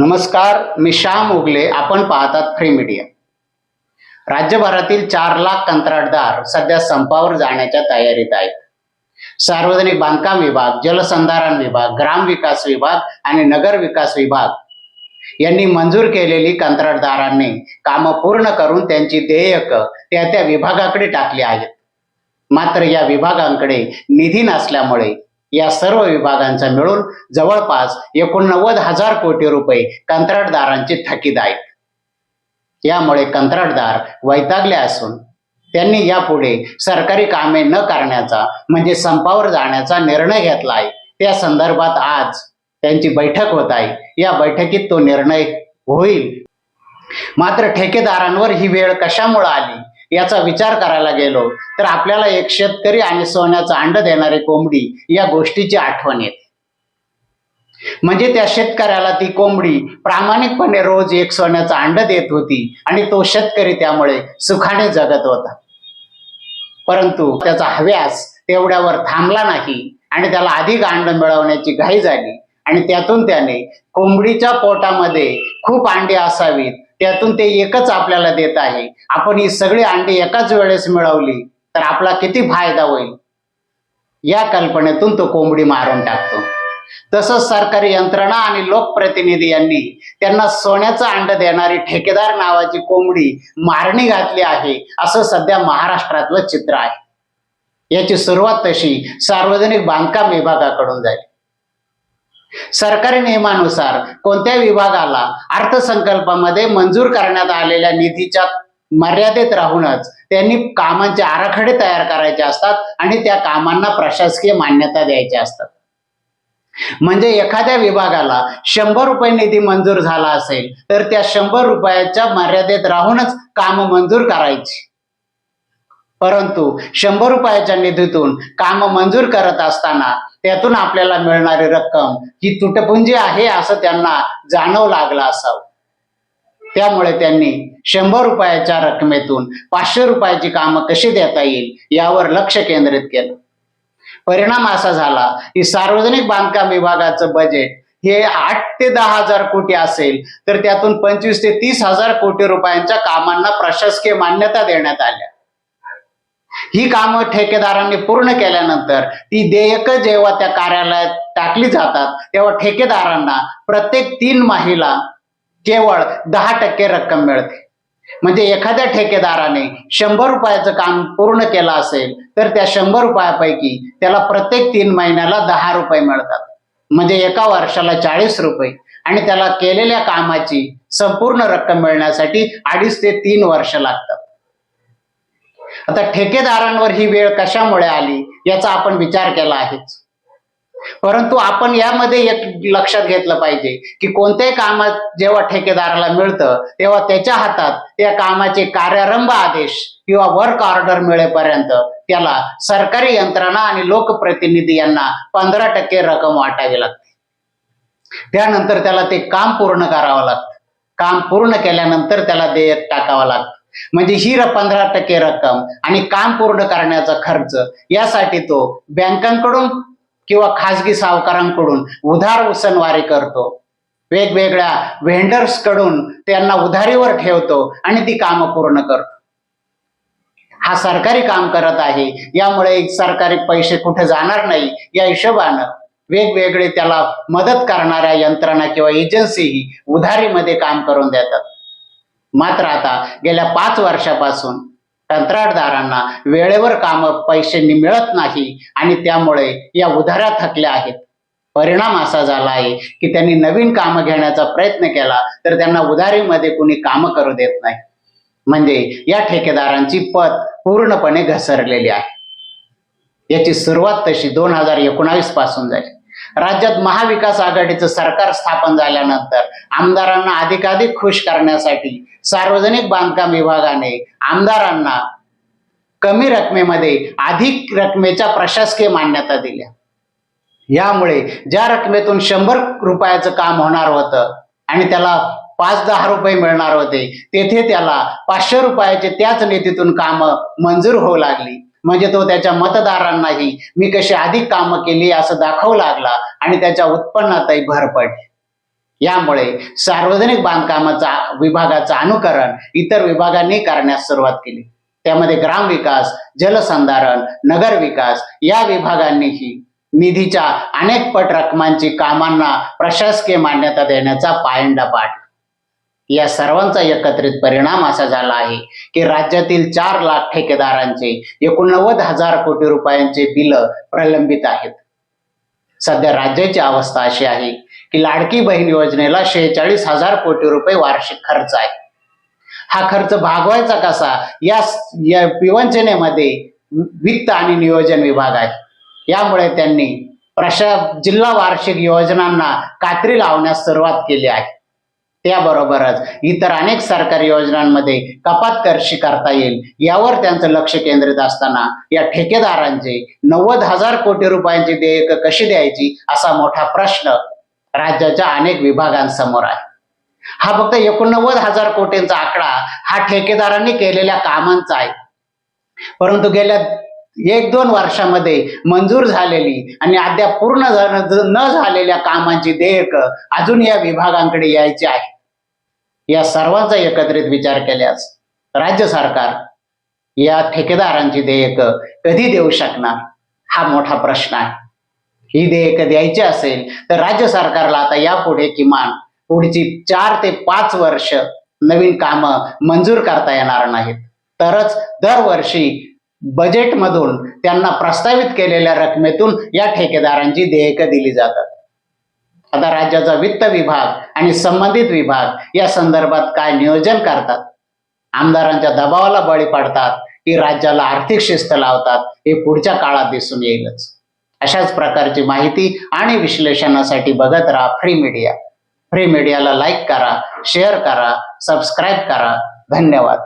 नमस्कार मी श्याम उगले. आपण पाहतात फ्री मीडिया राज्यभरातील चार लाख कंत्राटदार सध्या संपावर जाण्याच्या तयारीत आहेत. सार्वजनिक बांधकाम विभाग जलसंधारण विभाग ग्रामविकास विभाग आणि नगर विकास विभाग यांनी मंजूर केलेली कंत्राटदारांनी कामं पूर्ण करून त्यांची देयक त्या त्या विभागाकडे टाकली आहेत. मात्र या विभागांकडे निधी नसल्यामुळे या सर्व विभागांचा मिळून जवळपास एकोणनव्वद हजार कोटी रुपये कंत्राटदारांचे थकीत आहेत. यामुळे कंत्राटदार वैतागले असून त्यांनी यापुढे सरकारी कामे न करण्याचा म्हणजे संपावर जाण्याचा निर्णय घेतला आहे. त्या संदर्भात आज त्यांची बैठक होत आहे. या बैठकीत तो निर्णय होईल. मात्र ठेकेदारांवर ही वेळ कशामुळे आली? याचा विचार करायला गेलो तर आपल्याला एक शेतकरी आणि सोन्याचं अंड देणारी कोंबडी या गोष्टीची आठवण येते. म्हणजे त्या शेतकऱ्याला ती कोंबडी प्रामाणिकपणे रोज एक सोन्याचा अंड देत होती आणि तो शेतकरी त्यामुळे सुखाने जगत होता. परंतु त्याचा हव्यास तेवढ्यावर थांबला नाही आणि त्याला अधिक अंड मिळवण्याची घाई झाली आणि त्यातून त्याने कोंबडीच्या पोटामध्ये खूप अंडी असावीत त्यातून ते एकच आपल्याला देत आहे. आपण ही सगळी अंडी एकाच वेळेस मिळवली तर आपला किती फायदा होईल? या कल्पनेतून तो कोंबडी मारून टाकतो. तसंच सरकारी यंत्रणा आणि लोकप्रतिनिधी यांनी त्यांना सोन्याचं अंड देणारी ठेकेदार नावाची कोंबडी मारणी घातली आहे असं सध्या महाराष्ट्रातलं चित्र आहे. याची सुरुवात तशी सार्वजनिक बांधकाम विभागाकडून झाली. सरकारी नियमानुसार कोणत्या विभागाला अर्थसंकल्पामध्ये मंजूर करण्यात आलेल्या निधीच्या मर्यादेत राहूनच त्यांनी कामांचे आराखडे तयार करायचे असतात आणि त्या कामांना प्रशासकीय मान्यता द्यायची असतात. म्हणजे एखाद्या विभागाला शंभर रुपये निधी मंजूर झाला असेल तर त्या शंभर रुपयाच्या मर्यादेत राहूनच काम मंजूर करायची. परंतु शंभर रुपयाच्या निधीतून काम मंजूर करत असताना त्यातून आपल्याला मिळणारी रक्कम ही तुटपुंजी आहे असं त्यांना जाणव लागलं असावं. त्यामुळे त्यांनी शंभर रुपयाच्या रकमेतून पाचशे रुपयाची कामं कशी देता येईल यावर लक्ष केंद्रित केलं. परिणाम असा झाला की सार्वजनिक बांधकाम विभागाचं बजेट हे आठ ते दहा हजार कोटी असेल तर त्यातून पंचवीस ते तीस हजार कोटी रुपयांच्या कामांना प्रशासकीय मान्यता देण्यात आल्या. ही कामं ठेकेदारांनी पूर्ण केल्यानंतर ती देयक जेव्हा त्या कार्यालयात टाकली जातात तेव्हा ठेकेदारांना प्रत्येक तीन माहीला केवळ दहा टक्के रक्कम मिळते. म्हणजे एखाद्या ठेकेदाराने शंभर रुपयाचं काम पूर्ण केलं असेल तर त्या शंभर रुपयापैकी त्याला प्रत्येक तीन महिन्याला दहा रुपये मिळतात. म्हणजे एका वर्षाला चाळीस रुपये. आणि त्याला केलेल्या कामाची संपूर्ण रक्कम मिळण्यासाठी अडीच ते तीन वर्ष लागतात. आता ठेकेदारांवर ही वेळ कशामुळे आली याचा आपण विचार केला आहेच परंतु आपण यामध्ये एक लक्षात घेतलं पाहिजे की कोणत्याही कामात जेव्हा ठेकेदाराला मिळतं तेव्हा त्याच्या हातात त्या कामाचे कार्यारंभ आदेश किंवा वर्क ऑर्डर मिळेपर्यंत त्याला सरकारी यंत्रणा आणि लोकप्रतिनिधी यांना पंधरा टक्के रक्कम वाटावी लागते. त्यानंतर त्याला ते काम पूर्ण करावं लागतं. काम पूर्ण केल्यानंतर त्याला देयक टाकावं लागतं. म्हणजे ही पंधरा टक्के रक्कम आणि काम पूर्ण करण्याचा खर्च यासाठी तो बँकांकडून किंवा खासगी सावकारांकडून उधार उसनवारी करतो. वेगवेगळ्या व्हेंडर्सकडून त्यांना उधारीवर ठेवतो आणि ती कामं पूर्ण करतो. हा सरकारी काम करत आहे. यामुळे सरकारी पैसे कुठे जाणार नाही. या हिशोबानं वेगवेगळे त्याला मदत करणाऱ्या यंत्रणा किंवा एजन्सीही उधारीमध्ये काम करून देतात. मात्र आता गेल्या पाच वर्षापासून कंत्राटदारांना वेळेवर काम पैसे मिळत नाही आणि त्यामुळे या उधाऱ्या थकल्या आहेत. परिणाम असा झाला आहे की त्यांनी नवीन कामं घेण्याचा प्रयत्न केला तर त्यांना उधारीमध्ये कुणी काम करू देत नाही. म्हणजे या ठेकेदारांची पत पूर्णपणे घसरलेली आहे. याची सुरुवात तशी दोन हजार एकोणावीसपासून झाली. राज्यात महाविकास आघाडीचं सरकार स्थापन झाल्यानंतर आमदारांना अधिकाधिक खुश करण्यासाठी सार्वजनिक बांधकाम विभागाने आमदारांना कमी रकमेमध्ये अधिक रकमेच्या प्रशासकीय मान्यता दिल्या. यामुळे ज्या रकमेतून शंभर रुपयाचं काम होणार होतं आणि त्याला पाच दहा रुपये मिळणार होते तेथे त्याला पाचशे रुपयाचे त्याच निधीतून कामं मंजूर होऊ लागली. म्हणजे तो त्याच्या मतदारांनाही मी कशी अधिक कामं केली असं दाखवू लागला आणि त्याच्या उत्पन्नातही भर पडली. यामुळे सार्वजनिक बांधकामाचा विभागाचं अनुकरण इतर विभागांनी करण्यास सुरुवात केली. त्यामध्ये ग्रामविकास जलसंधारण नगर विकास या विभागांनीही निधीच्या अनेक पट रकमांची कामांना प्रशासकीय मान्यता देण्याचा पायंडा पाडला. या सर्वांचा एकत्रित परिणाम असा झाला आहे की राज्यातील चार लाख ठेकेदारांचे एकोणनव्वद हजार कोटी रुपयांचे बिल प्रलंबित आहेत. सध्या राज्याची अवस्था अशी आहे की लाडकी बहीण योजनेला शेहेचाळीस हजार कोटी रुपये वार्षिक खर्च आहे. हा खर्च भागवायचा कसा? या या विवंचनेमध्ये वित्त आणि नियोजन विभाग आहे. यामुळे त्यांनी प्रशा जिल्हा वार्षिक योजनांना कात्री लावण्यास सुरुवात केली आहे. त्याबरोबरच इतर अनेक सरकारी योजनांमध्ये कपात कशी करता येईल यावर त्यांचं लक्ष केंद्रित असताना या ठेकेदारांचे नव्वद हजार कोटी रुपयांची देयक कशी द्यायची असा मोठा प्रश्न राज्याच्या अनेक विभागांसमोर आहे. हा फक्त एकोणनव्वद हजार कोटींचा आकडा हा ठेकेदारांनी केलेल्या कामांचा आहे. परंतु गेल्या एक दोन वर्षामध्ये मंजूर झालेली आणि अद्याप पूर्ण न झालेल्या कामांची देयक अजून या विभागांकडे यायची आहे. या सर्वांचा एकत्रित विचार केल्यास राज्य सरकार या ठेकेदारांची देयक कधी देऊ शकणार? हा मोठा प्रश्न आहे. ही देयक द्यायची असेल तर राज्य सरकारला आता यापुढे किमान पुढची चार ते पाच वर्ष नवीन कामं मंजूर करता येणार नाहीत. तरच दरवर्षी बजेटमधून त्यांना प्रस्तावित केलेल्या रकमेतून या ठेकेदारांची देयक दिली जातात. आता राज्याचा वित्त विभाग आणि संबंधित विभाग या संदर्भात काय नियोजन करतात? आमदारांच्या दबावाला बळी पडतात की राज्याला आर्थिक शिस्त लावतात हे पुढच्या काळात दिसून येईलच. अशाच प्रकारची माहिती आणि विश्लेषणासाठी बघत राहा फ्री मीडिया फ्री मीडियाला लाईक करा शेअर करा सबस्क्राईब करा. धन्यवाद.